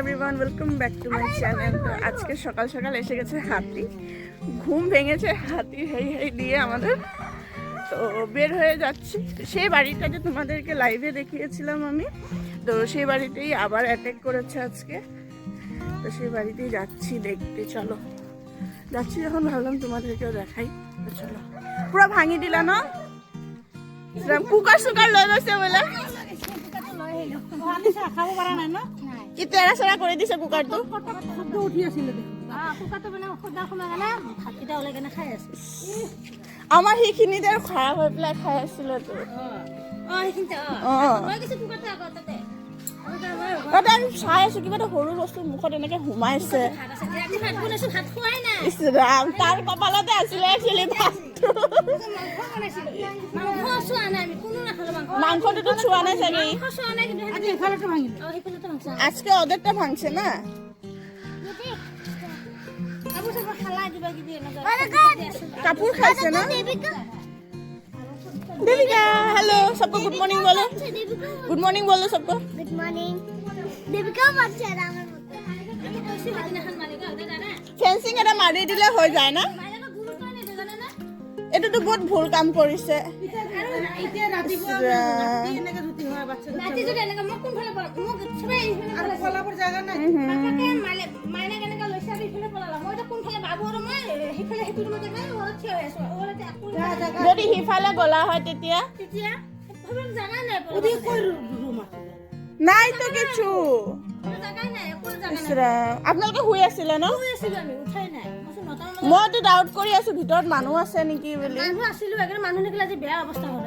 Everyone welcome back to my channel আজকে সকাল সকাল এসে গেছে হাতি। ঘুম ভেঙেছে হাতি হেই হেই দিয়ে আমাদের। তো বের হয়ে যাচ্ছি। সেই বাড়িটা যে তোমাদেরকে লাইভে দেখিয়েছিলাম আমি, তো সেই বাড়িতেই আবার অ্যাটাক করেছে আজকে। তো সেই বাড়িতেই যাচ্ছি দেখতে, চলো। যাচ্ছি যখন ভাবলাম তোমাদেরকেও দেখাই। চলো। পুরো ভাঙি দিলা না? কুকার সুকার লৈ গৈছে বোলে কি তেৰা চেৰা কৰি দিছে কুকাৰটো শব্দ উঠি আছিল মানে আমাৰ সেইখিনিতে আৰু খাৰাপ হৈ পেলাই খাই আছিলে তো। তাই চাই আছো, কিবা এটা সৰু বস্তু মুখত এনেকে সোমাইছে। তাৰ কপালতে আছিলে মাংসটোতো চোৱা নাই চাগে। আজকে অৰ্ডাৰটো ভাঙছে না? কাপোৰ খাইছে না? দেবিকা হেল্ল' সবক গুড মৰ্ণিং বলো। গুড মৰ্ণিং বলো সবক মর্নিং দেবিকাও বাচ্চা আমার মতো আমি কৈছো সেইদিনাখন মালিকক দাদা ফেন্সিং এটা মাৰি দিলে হৈ যায় না? এইটোতো বহুত ভুল কাম কৰিছে হয় ৰাতি যদি সিফালে গলা হয় তেতিয়া? নাই কৈ কিছু। আপোনালোকে শুই আছিলে ন? শুই মইতো ডাউট কৰি আছো ভিতৰত মানুহ আছে নেকি বুলি। মানুহ আছিলো একেবাৰে মানুহ থাকিলে আজি বেয়া অৱস্থা হ'ল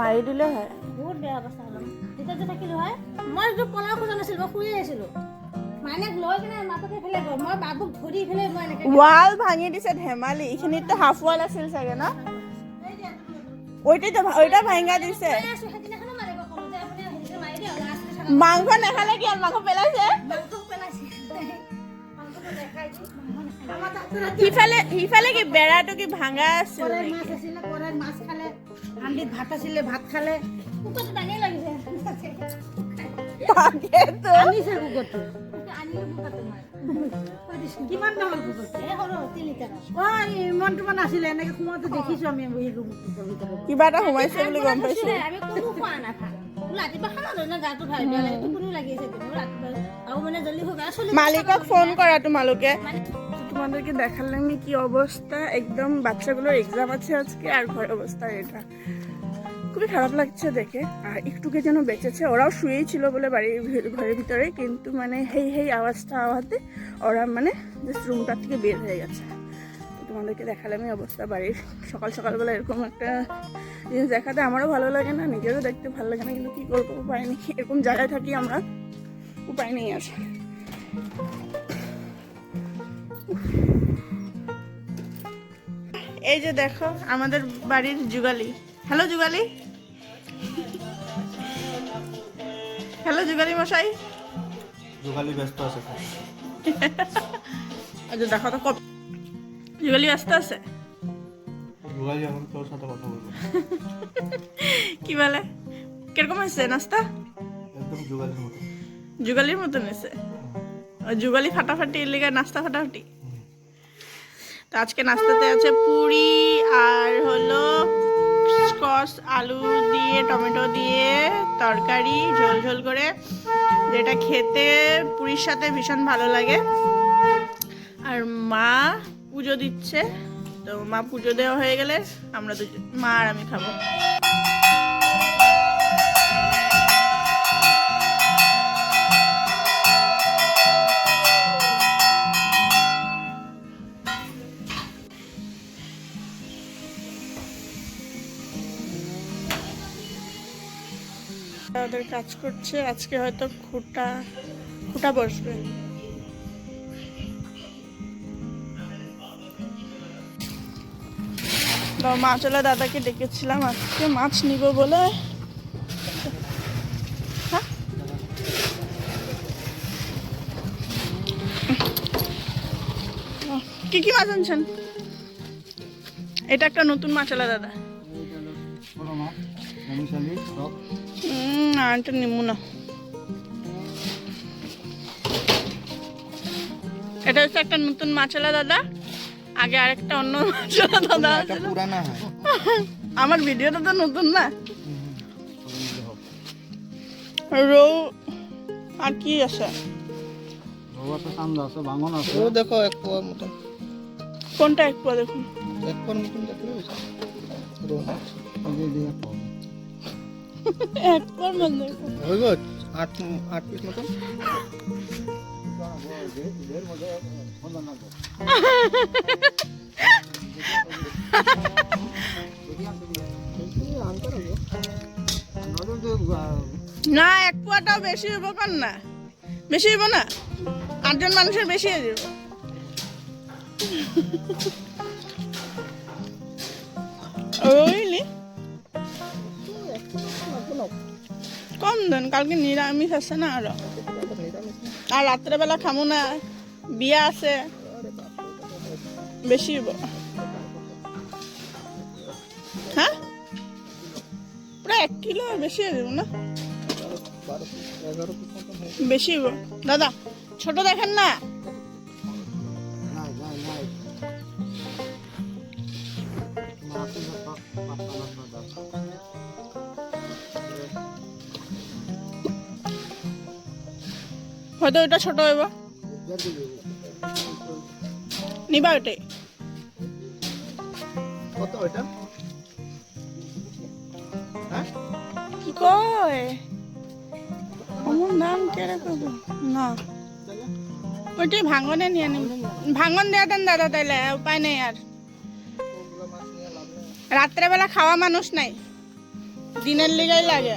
মাৰি দিলে হয়। বহুত বেয়া অৱস্থা হ'ল। যেতিয়া যে থাকিলো হয় মই এইটো পলাব খোজা নাছিলো মই শুয়ে আছিলো। মাইনাক লৈ কিনে মাপকে ইফালে গ'ল মই বাবুক ধৰি ইফালে মই এনেকে ৱাল ভাঙি দিছে ধেমালি এইখিনিতো হাফ ৱাল আছিল চাগে ন? ওইটাই ওইটা ভাঙা দিছে। মাংস নাখালে কি? মাংস পেলাইছে। সিফালে সিফালে কি বেৰাটো কি ভাঙা আছিল মাছ আছিলে কড়াইত মাছ খালে। হান্ডিত ভাত আছিলে ভাত খালে। কুকুৰটো দাঙিয়ে লাগিছে তাকেতো। আনিছে কুকুৰটো। আনিলো কুকুৰটো মই কিমান ডাঙৰ কুকুৰটো? এই সৰু অ ইমানটো মান আছিলে এনেকে সোমাওতে দেখিছো আমি এই কিবা এটা সোমাইছে বুলি গম পাইছো। আমি কোনো খোৱা নাই মানে মালিকক ফোন করা তোমালোকে। তোমাদেরকে দেখালাম কি অবস্থা একদম বাচ্চাগুলোর এক্সাম আছে আজকে আর ঘরের অবস্থা এটা খুবই খারাপ লাগছে দেখে। আর একটুকে যেন বেঁচেছে? ওরাও শুয়েই ছিল বলে বাড়ির ঘরের ভিতরে কিন্তু মানে হেই হেই আওয়াজটা আওয়াজে ওরা মানে জাস্ট রুমটার থেকে বের হয়ে গেছে। তোমাদেরকে দেখালাম এই অবস্থা বাড়ির। সকাল সকালবেলা এরকম একটা জিনিস দেখাতে আমারও ভালো লাগে না নিজেরও দেখতে ভালো লাগে না কিন্তু কী করব উপায় নেই। এরকম জায়গায় থাকি আমরা উপায় নেই আর। এই যে দেখো আমাদের বাড়ির যুগালি। হ্যালো যুগালি? হ্যালো যুগালি মশাই? যোগালি ব্যস্ত আছে। দেখো তো কত যুগালি ব্যস্ত আছে যোগালি এখন তোর সাথে কথা বলব কি বলে কীরকম হয়েছে নাস্তা একদম যোগালির মতো যুগালির মতন হয়েছে যুগালি ফাটাফাটি লিগে নাস্তা ফাটাফাটি তো আজকে নাস্তাতে আছে পুরি আর হলো স্কস আলু দিয়ে টমেটো দিয়ে তরকারি ঝোল ঝোল করে যেটা খেতে পুরীর সাথে ভীষণ ভালো লাগে আর মা পুজো দিচ্ছে। তো মা পুজো দেওয়া হয়ে গেলে আমরা দুজন, মা আর আমি খাব। ওদের কাজ করছে, আজকে হয়তো খুঁটা খুঁটা বসবে। মাছওয়ালা দাদাকে ডেকেছিলাম, আজকে মাছ নিব বলে। হ্যাঁ? কি কি মাছ আনছেন? এটা একটা নতুন মাছওয়ালা দাদা। হুম আনটা নিমু না। এটা হচ্ছে একটা নতুন মাছলা দাদা। আগে আরেকটা অন্য দাদা পুরানা আমার ভিডিওটা তো নতুন না? রৌ আর কি আছে? আছে সামনে আছে। ভাঙন দেখো এক পোয়ার মতন। কোনটা একটু দেখুন? এক পোয়ার মতন দেখলে রো এক মধ্যে হয়ে গেল? আট আট পিস মতন? না, এক পোয়াটাও বেশি হইব কর না। বেশি হইব না? আটজন মানুষের বেশি হয়ে যাব। কম দেন, কালকে নিরামিষ আছে না আরও। আর রাত্রেবেলা খামু না। বিয়া আছে। বেশি হ্যাঁ? প্রায় এক কিলো বেশি হয়ে যাব না? বেশি দাদা, ছোট দেখেন না। হয়তো ওটা ছোট হইব নিবা ওটাই কত এটা হ্যাঁ? কি কয়? আমার নাম কেড়ে করব না। ওইটাই ভাঙনে নিয়ে নিন ভাঙন দেওয়া দেন দাদা তাইলে উপায় নেই আর। রাত্রেবেলা খাওয়া মানুষ নাই। দিনের লিগাই লাগে।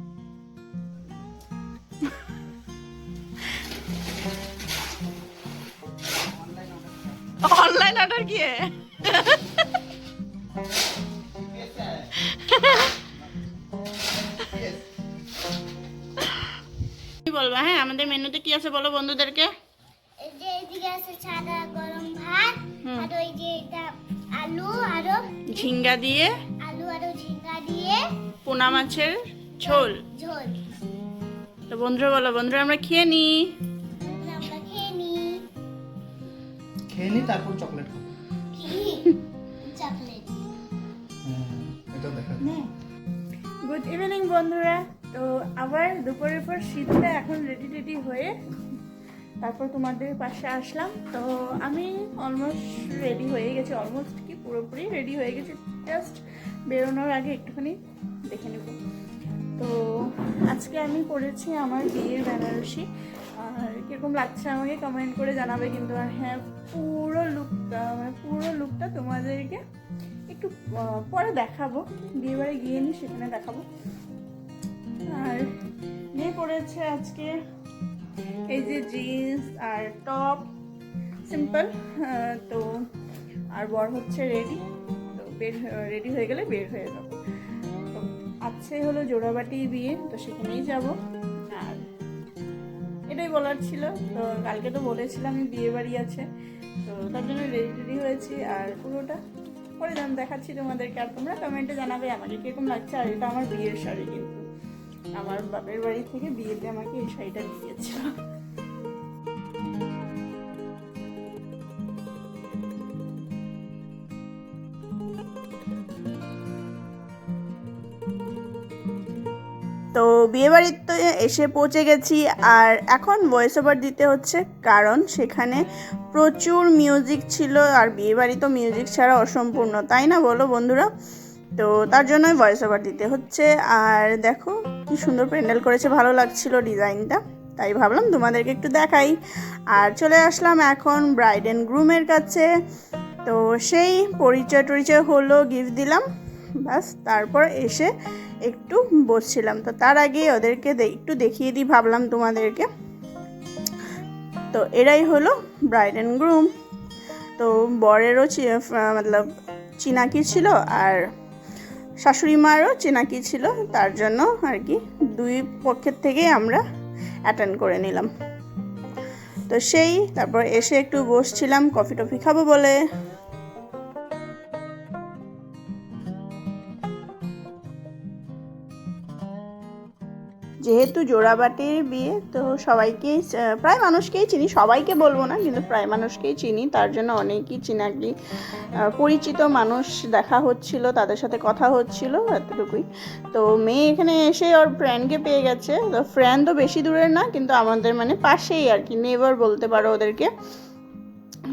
Türkiye. কি বলবা হ্যাঁ আমাদের মেনুতে কি আছে বলো বন্ধুদেরকে? ঝিঙ্গা দিয়ে। পোনা মাছের ঝোল। ঝোল। তো বন্ধুরা বলো বন্ধুরা আমরা খেয়ে নি। আমরা খেয়ে নি। খেয়ে নি তারপর চকলেট গুড ইভিনিং বন্ধুরা। তো আবার দুপুরের পর শীতটা এখন রেডি রেডি হয়ে তারপর তোমাদের পাশে আসলাম। তো আমি অলমোস্ট রেডি হয়ে গেছি অলমোস্ট কি পুরোপুরি রেডি হয়ে গেছি। জাস্ট বেরোনোর আগে একটুখানি দেখে নেব। তো আজকে আমি করেছি আমার বিয়ের বেনারসি। আর কীরকম লাগছে আমাকে কমেন্ট করে জানাবে কিন্তু, আর হ্যাঁ পুরো লুকটা মানে পুরো লুকটা তোমাদেরকে একটু পরে দেখাবো। বিয়েবাড়ি গিয়ে নি সেখানে দেখাবো। আর মেয়ে পড়েছে আজকে এই যে জিন্স আর টপ সিম্পল তো আর বর হচ্ছে রেডি তো বের রেডি হয়ে গেলে বের হয়ে যাব। আছে হলো জোড়াবাটি বিয়ে, তো সেখানেই যাব। আর এটাই বলার ছিল। তো কালকে তো বলেছিলাম আমি বিয়ে বাড়ি আছে। তো তার জন্য রেডি রেডি হয়েছি। আর পুরোটা পরে দাম দেখাচ্ছি তোমাদেরকে। আর তোমরা কমেন্টে জানাবে আমাকে কীরকম লাগছে। আর এটা আমার বিয়ের শাড়ি কিন্তু। আমার বাপের বাড়ি থেকে বিয়েতে আমাকে এই শাড়িটা দিয়েছিল। তো বিয়েবাড়ির তো এসে পৌঁছে গেছি আর এখন ভয়েস ওভার দিতে হচ্ছে কারণ সেখানে প্রচুর মিউজিক ছিল আর বিয়েবাড়ি তো মিউজিক ছাড়া অসম্পূর্ণ, তাই না বলো বন্ধুরা? তো তার জন্যই ভয়েস ওভার দিতে হচ্ছে আর দেখো কি সুন্দর প্যান্ডেল করেছে, ভালো লাগছিল ডিজাইনটা, তাই ভাবলাম তোমাদেরকে একটু দেখাই। আর চলে আসলাম এখন ব্রাইড অ্যান্ড গ্রুমের কাছে, তো সেই পরিচয় টরিচয় হলো গিফট দিলাম বাস তারপর এসে একটু বসছিলাম। তো তার আগে ওদেরকে একটু দেখিয়ে দিই, ভাবলাম তোমাদেরকে। তো এরাই হলো ব্রাইড অ্যান্ড গ্রুম তো বরেরও মতলব চিনাকি ছিল আর শাশুড়ি মারও চেনাকি ছিল। তার জন্য আর কি দুই পক্ষের থেকেই আমরা অ্যাটেন্ড করে নিলাম। তো সেই, তারপর এসে একটু বসছিলাম কফি টফি খাব বলে। যেহেতু জোড়াবাটির বিয়ে, তো সবাইকেই প্রায় মানুষকেই চিনি। সবাইকে বলব না, কিন্তু প্রায় মানুষকেই চিনি। তার জন্য অনেকই চিনাকি পরিচিত মানুষ দেখা হচ্ছিল, তাদের সাথে কথা হচ্ছিল, এতটুকুই। তো মেয়ে এখানে এসে ওর ফ্রেন্ডকে পেয়ে গেছে। তো ফ্রেন্ড তো বেশি দূরের না, কিন্তু আমাদের মানে পাশেই আর কি। নেবার বলতে পারো ওদেরকে।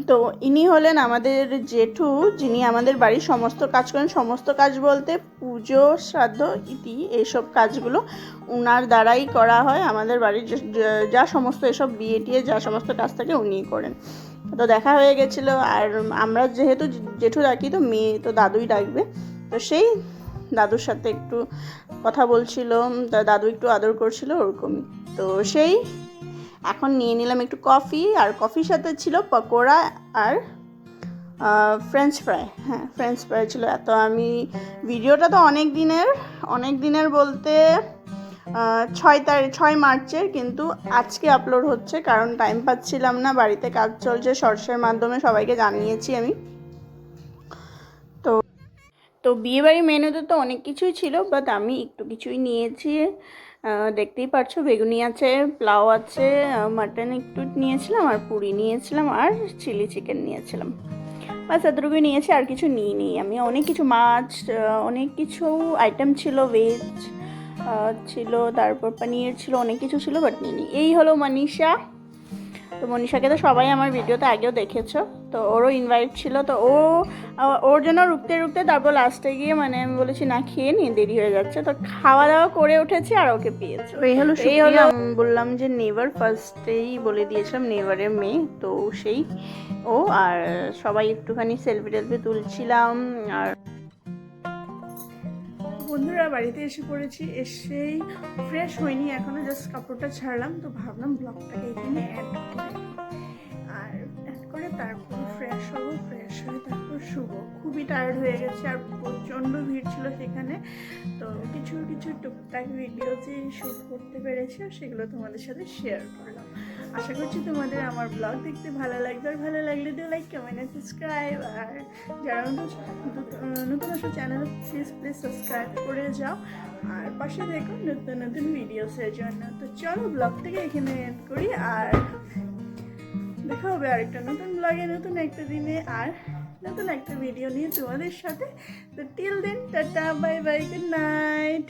তো ইনি হলেন আমাদের জেঠু, যিনি আমাদের বাড়ির সমস্ত কাজ করেন। সমস্ত কাজ বলতে পুজো, শ্রাদ্ধ, ইতি এইসব কাজগুলো উনার দ্বারাই করা হয়। আমাদের বাড়ির যে- সমস্ত এসব বিয়ে টিয়ে, যা সমস্ত কাজ থাকে উনিই করেন। তো দেখা হয়ে গেছিল, আর আমরা যেহেতু জেঠু ডাকি, তো মেয়ে, তো দাদুই ডাকবে। তো সেই দাদুর সাথে একটু কথা বলছিল দাদু একটু আদর করছিল ওরকমই। তো সেই এখন নিয়ে নিলাম একটু কফি, আর কফির সাথে ছিল পকোড়া আর ফ্রেঞ্চ ফ্রাই হ্যাঁ ফ্রেঞ্চ ফ্রাই ছিল। এত আমি, ভিডিওটা তো অনেক দিনের অনেক দিনের বলতে ছয় তারিখ ছয় মার্চের, কিন্তু আজকে আপলোড হচ্ছে, কারণ টাইম পাচ্ছিলাম না, বাড়িতে কাজ চলছে শর্টসের মাধ্যমে সবাইকে জানিয়েছি আমি। তো তো বিয়েবাড়ির মেনুতে তো অনেক কিছুই ছিল বাট আমি একটু কিছুই নিয়েছি। দেখতেই পারছ, বেগুনি আছে, পোলাও আছে মাটন একটু নিয়েছিলাম আর পুরি নিয়েছিলাম আর চিলি চিকেন নিয়েছিলাম। বাস এতটুকুই নিয়েছি, আর কিছু নিই নি। আমি অনেক কিছু মাছ অনেক কিছু আইটেম ছিল ভেজ ছিল, তারপর পানির ছিল, অনেক কিছু ছিল বাট নিই এই হলো মনীষা তো মনীষাকে তো সবাই আমার ভিডিওতে আগেও দেখেছ। তো ওরও ইনভাইট ছিল তো ও ওর জন্য রুখতে রুখতে তারপর লাস্টে গিয়ে মানে আমি বলেছি না খেয়ে নিয়ে দেরি হয়ে যাচ্ছে। তো খাওয়া দাওয়া করে উঠেছি আর ওকে পেয়েছে। এই হলো সেই হলো বললাম যে নেভার ফার্স্টেই বলে দিয়েছিলাম নেভারের মেয়ে তো সেই ও আর সবাই একটুখানি সেলফি টেলফি তুলছিলাম আর বন্ধুরা, বাড়িতে এসে পড়েছি। এসেই ফ্রেশ হয়নি, এখনও জাস্ট কাপড়টা ছাড়লাম, তো ভাবলাম ব্লগটাকে এখানে অ্যাড করে আর অ্যাড করে তারপর ফ্রেশ হব ফ্রেশ হয়ে তারপর শুবো। খুবই টায়ার্ড হয়ে গেছে আর প্রচণ্ড ভিড় ছিল সেখানে। তো কিছু কিছু টুকটাক ভিডিও যে শ্যুট করতে পেরেছি সেগুলো তোমাদের সাথে শেয়ার করলাম। আশা করছি তোমাদের আমার ব্লগ দেখতে ভালো লাগবে। আর ভালো লাগলে দিও লাইক কমেন্ট সাবস্ক্রাইব আর যারা নতুন আসো চ্যানেল প্লিজ প্লিজ সাবস্ক্রাইব করে যাও। আর পাশে দেখো নতুন নতুন ভিডিওসের জন্য। তো চলো ব্লগ থেকে এখানে এড করি, আর দেখা হবে আরেকটা নতুন ব্লগে নতুন একটা দিনে, আর নতুন একটা ভিডিও নিয়ে তোমাদের সাথে। তো till then tata bye bye good night